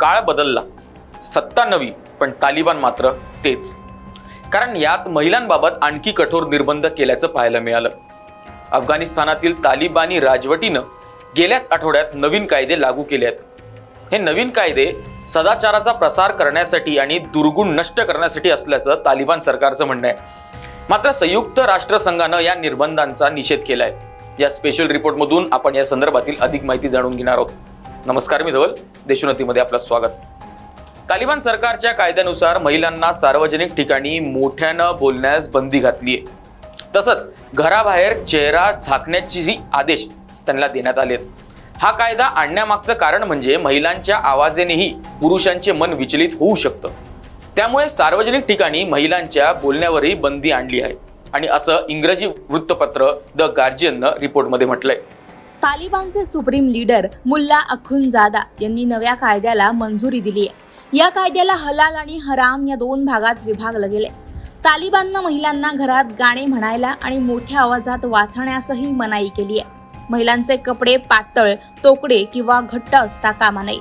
काळ बदलला. सत्ता नवी पण तालिबान मात्र तेच. कारण यात महिलांबाबत आणखी कठोर निर्बंध केल्याचं पाहायला मिळालं. अफगाणिस्तानातील तालिबानी राजवटीनं गेल्याच आठवड्यात नवीन कायदे लागू केले आहेत हे नवीन कायदे सदाचाराचा प्रसार करण्यासाठी आणि दुर्गुण नष्ट करण्यासाठी असल्याचं तालिबान सरकारचं म्हणणं आहे. मात्र संयुक्त राष्ट्रसंघानं या निर्बंधांचा निषेध केलाय. या स्पेशल रिपोर्टमधून आपण या संदर्भातील अधिक माहिती जाणून घेणार आहोत. नमस्कार मी धवल. देशोन्नतीमध्ये आपलं स्वागत. तालिबान सरकारच्या कायद्यानुसार महिलांना सार्वजनिक ठिकाणी मोठ्यानं बोलण्यास बंदी घातली आहे तसंच घराबाहेर चेहरा झाकण्याचेही आदेश त्यांना देण्यात आले हा कायदा आणण्यामागचं कारण म्हणजे महिलांच्या आवाजानेही पुरुषांचे मन विचलित होऊ शकतं. त्यामुळे सार्वजनिक ठिकाणी महिलांच्या बोलण्यावरही बंदी आणली आहे. आणि असं इंग्रजी वृत्तपत्र द गार्जियननं रिपोर्टमध्ये म्हटलंय. तालिबानचे सुप्रीम लीडर मुल्ला अखुनजादा यांनी नव्या कायद्याला मंजुरी दिली आहे. या कायद्याला हलाल आणि हराम या दोन भागात विभागलं गेले तालिबाननं महिलांना घरात गाणे म्हणायला आणि मोठ्या आवाजात वाचण्यासही मनाई केली आहे. महिलांचे कपडे पातळ तोकडे किंवा घट्ट असता कामा नये.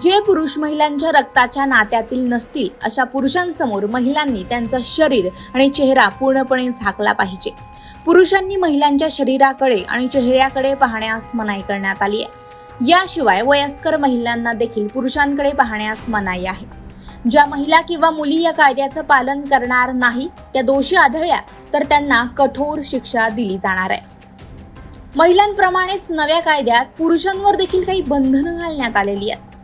जे पुरुष महिलांच्या रक्ताच्या नात्यातील नसतील अशा पुरुषांसमोर महिलांनी त्यांचं शरीर आणि चेहरा पूर्णपणे झाकला पाहिजे. पुरुषांनी महिलांच्या शरीराकडे आणि चेहऱ्याकडे पाहण्यास मनाई करण्यात आली आहे. याशिवाय वयस्कर महिलांना देखील पुरुषांकडे पाहण्यास मनाई आहे. ज्या महिला किंवा मुली या कायद्याचं पालन करणार नाही त्या दोषी आढळल्या तर त्यांना कठोर शिक्षा दिली जाणार आहे. महिलांप्रमाणेच नव्या कायद्यात पुरुषांवर देखील काही बंधनं घालण्यात आलेली आहेत.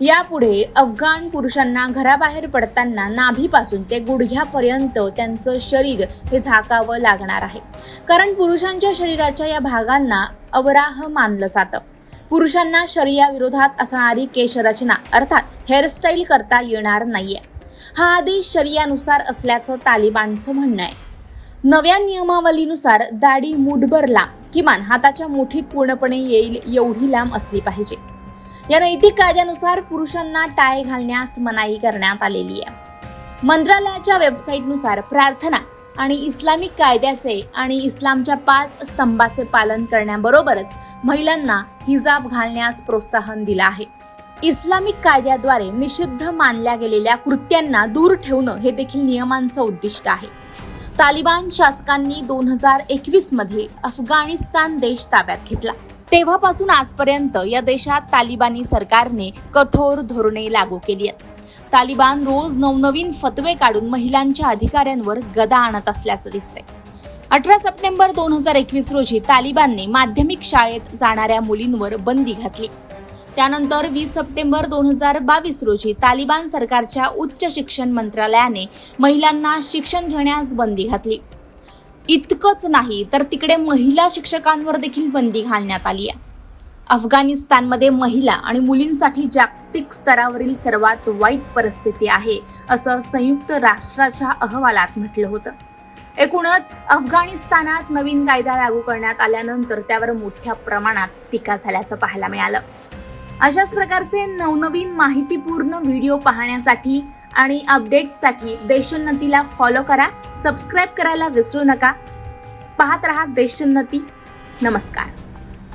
यापुढे अफगाण पुरुषांना घराबाहेर पडताना नाभीपासून ते गुडघ्यापर्यंत त्यांचं शरीर हे झाकावं लागणार आहे. कारण पुरुषांच्या शरीराच्या या भागांना अवराह मानलं जातं. पुरुषांना शरीयाविरोधात असणारी केशरचना अर्थात हेअरस्टाईल करता येणार नाहीये. हा आदेश शरियानुसार असल्याचं तालिबानचं म्हणणं आहे. नव्या नियमावलीनुसार दाढी मुठभर लांब किमान हाताच्या मुठीत पूर्णपणे येईल एवढी लांब असली पाहिजे. या नैतिक कायद्यानुसार पुरुषांना टाय घालण्यास मनाई करण्यात आलेली आहे. मंत्रालयाच्या वेबसाईटनुसार प्रार्थना आणि इस्लामिक कायद्याचे आणि इस्लामच्या पाच स्तंभाचे पालन करण्याबरोबरच महिलांना हिजाब घालण्यास प्रोत्साहन दिलं आहे. इस्लामिक कायद्याद्वारे निषिद्ध मानल्या गेलेल्या कृत्यांना दूर ठेवणं हे देखील नियमांचं उद्दिष्ट आहे. तालिबान शासकांनी दोन हजार एकवीसमध्ये अफगाणिस्तान देश ताब्यात घेतला. तेव्हापासून आजपर्यंत या देशात तालिबानी सरकारने कठोर धोरणे लागू केली आहेत. तालिबान रोज नवनवीन फतवे काढून महिलांच्या अधिकाऱ्यांवर गदा आणत असल्याचं दिसतंय. अठरा सप्टेंबर दोन हजार एकवीस रोजी तालिबानने माध्यमिक शाळेत जाणाऱ्या मुलींवर बंदी घातली. त्यानंतर वीस सप्टेंबर दोन हजार बावीस रोजी तालिबान सरकारच्या उच्च शिक्षण मंत्रालयाने महिलांना शिक्षण घेण्यास बंदी घातली. इतकंच नाही तर तिकडे महिला शिक्षकांवर देखील बंदी घालण्यात आली आहे. अफगाणिस्तानमध्ये महिला आणि मुलींसाठी जागतिक स्तरावरील सर्वात वाईट परिस्थिती आहे असं संयुक्त राष्ट्राच्या अहवालात म्हटलं होतं. एकूणच अफगाणिस्तानात नवीन कायदा लागू करण्यात आल्यानंतर त्यावर मोठ्या प्रमाणात टीका झाल्याचं पाहायला मिळालं. अशाच प्रकारचे नवनवीन माहितीपूर्ण व्हिडिओ पाहण्यासाठी आणि अपडेट्ससाठी देशोन्नतीला फॉलो करा. सबस्क्राईब करायला विसरू नका. पाहत रहा देशोन्नती. नमस्कार.